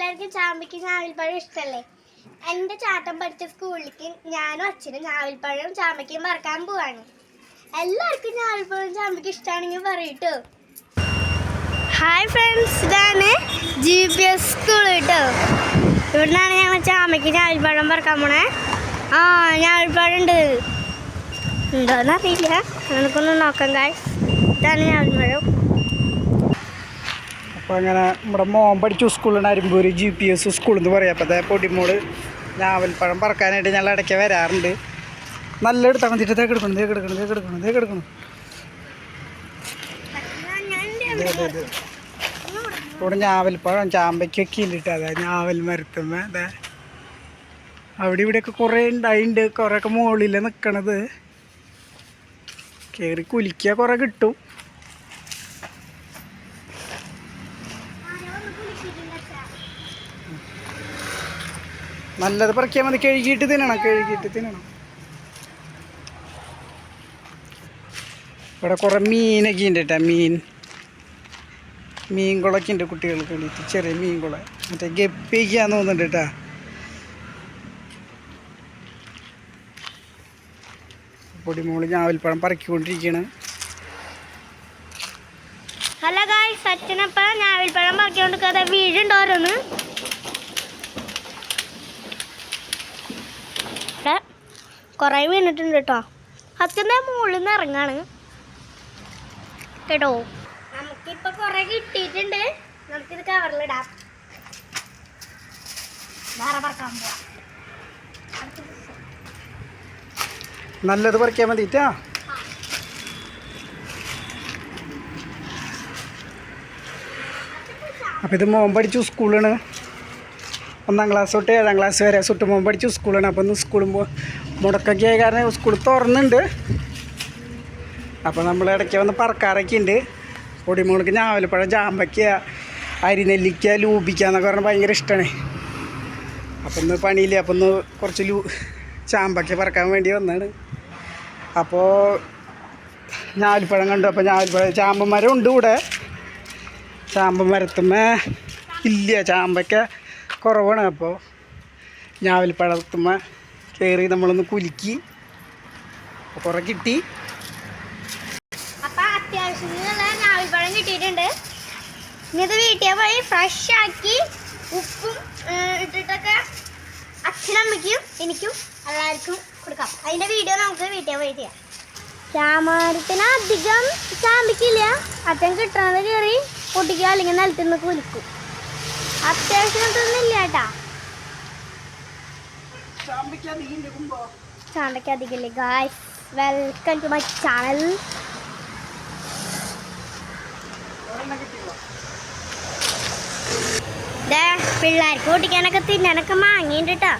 എല്ലാവർക്കും ചാമ്പയ്ക്ക് ഞാവൽപ്പഴം ഇഷ്ടമല്ലേ എന്റെ ചാട്ടം പഠിച്ച സ്കൂളിലേക്ക് ഞാനും അച്ഛനും ഞാവൽപ്പഴം ചാമ്പയ്ക്കും പറക്കാൻ പോവാണ്. എല്ലാവർക്കും ഞാവൽപ്പഴം ചാമ്പയ്ക്ക് ഇഷ്ടമാണെങ്കിൽ പറയൂട്ടോ ഹായ് ഫ്രണ്ട്സ് ഇതാണ് ജി പി എസ് സ്കൂൾ കേട്ടോ ഇവിടുന്നാണ് ഞങ്ങൾ ചാമ്പയ്ക്ക് ഞാവൽപ്പഴം പറക്കാൻ പോണേ. ആ ഞാവൽപ്പഴം ഉണ്ട് ഉണ്ടോന്ന് അറിയില്ല നമുക്കൊന്ന് നോക്കാം കായ് ഇതാണ് ഞാവൽപ്പഴം അപ്പോൾ അങ്ങനെ നമ്മുടെ മോൻ പഠിച്ചു സ്കൂളിലാണ് ഒരു ജി പി എസ് സ്കൂൾ എന്ന് പറയാം. അപ്പോൾ അതേ പൊടിമോൾ ഞാവൽപ്പഴം പറക്കാനായിട്ട് ഞങ്ങൾ ഇടയ്ക്ക് വരാറുണ്ട്. നല്ല എടുത്താൽ മതി. തേക്ക് എടുക്കണം തേക്ക് എടുക്കണം തേക്ക് എടുക്കണം തേക്ക് എടുക്കണം. ഇവിടെ ഞാവൽപ്പഴം ചാമ്പയ്ക്കൊക്കെ ഇല്ലിട്ട് അതാ ഞാവൽ മരത്തുമ്മ അതെ അവിടെ ഇവിടെയൊക്കെ കുറേ ഉണ്ടായിട്ടുണ്ട് കുറേയൊക്കെ മുകളിൽ നിൽക്കണത് കയറി കുലിക്കുക കുറേ കിട്ടും. നല്ലത് പറിക്കാൻ മതി. കഴുകിയിട്ട് തിന്നണം കഴുകിയിട്ട് തിന്നണം. ഇവിടെ കുറേ മീനൊക്കെ ഉണ്ട് കേട്ടോ മീൻ. മീൻകുളൊക്കെ ഉണ്ട് കുട്ടികൾക്ക് വേണ്ടിയിട്ട് ചെറിയ മീൻകുള. മറ്റേ ഗപ്പിക്കാന്ന് തോന്നുന്നുണ്ട് കേട്ടോ പൊടിമോൾ ഞാവൽപ്പഴം പറക്കിക്കൊണ്ടിരിക്കുകയാണ് ഹലോ ഗായ് സച്ചിനപ്പഴം ഞാവൽപ്പഴം പറക്കിക്കൊണ്ട് കഥ കുറേ വീണിട്ടുണ്ട് കേട്ടോ. അച്ഛന്റെ മുകളിൽ നിന്ന് ഇറങ്ങാണ്. കേട്ടോ. നമുക്കിപ്പോൾ കുറേ കിട്ടിയിട്ടുണ്ട്. നമുക്കിത് കവറിലിടാം വേറെ പറക്കാൻ പോവാം നല്ലത് പറിക്കാൻ മതിട്ടാ അപ്പൊ ഇത് പഠിച്ചു സ്കൂളാണ്. ഒന്നാം ക്ലാസ് തൊട്ട് ഏഴാം ക്ലാസ് വരെ സുട്ട് മോൻ പഠിച്ചു സ്കൂളാണ് അപ്പോൾ ഒന്ന് സ്കൂളും മുടക്കൊക്കെ ആയ കാരണം സ്കൂൾ തുറന്നുണ്ട്. അപ്പോൾ നമ്മൾ ഇടയ്ക്ക് വന്ന് പറക്കാറൊക്കെ ഉണ്ട് പൊടിമുളക്ക് ഞാവലപ്പഴം ജാമ്പയ്ക്ക അരിനെല്ലിക്ക ലൂപിക്ക എന്നൊക്കെ പറഞ്ഞാൽ ഭയങ്കര ഇഷ്ടമാണ് അപ്പം ഇന്ന് പണിയില്ല. അപ്പം ഒന്ന് കുറച്ച് ലൂ ചാമ്പയ്ക്ക പറക്കാൻ വേണ്ടി വന്നാണ്. അപ്പോൾ ഞാവൽപ്പഴം കണ്ടു. അപ്പോൾ ഞാവൽപ്പഴം ചാമ്പമരം ഉണ്ട് ഇവിടെ. ചാമ്പമരത്തുമ്മ ഇല്ല. ചാമ്പയ്ക്ക കുറവാണ്. അപ്പോൾ ഞാവൽപ്പഴത്തുമ്മ കയറി നമ്മളൊന്ന് കുലുക്കി. കുറെ കിട്ടി. അപ്പൊ അത്യാവശ്യത്തിനുള്ള ഞാവൽപ്പഴം കിട്ടിയിട്ടുണ്ട്. ഇനി ഇത് വീട്ടിൽ പോയി ഫ്രഷ് ആക്കി ഉപ്പും ഇട്ടിട്ടൊക്കെ അച്ഛനമ്മയ്ക്കും എനിക്കും എല്ലാവർക്കും കൊടുക്കാം. അതിന്റെ വീഡിയോ നമുക്ക് വീട്ടിൽ പോയി ചെയ്യാം. ചാമരത്തിന് അധികം ചാമ്പിക്കില്ല. അച്ഛൻ കിട്ടണത് കയറി പൊട്ടിക്കുക അല്ലെങ്കിൽ നിലത്തിൽ കുലിക്കും. അത്യാവശ്യത്തിനൊന്നുമില്ല കേട്ടാ ചാണ്ടയ്ക്ക് അധികമില്ല? Guys welcome to my channel പിള്ളേർക്ക് ഓടിക്കാനൊക്കെ തിന്നാനൊക്കെ മാങ്ങിണ്ട് കേട്ടോ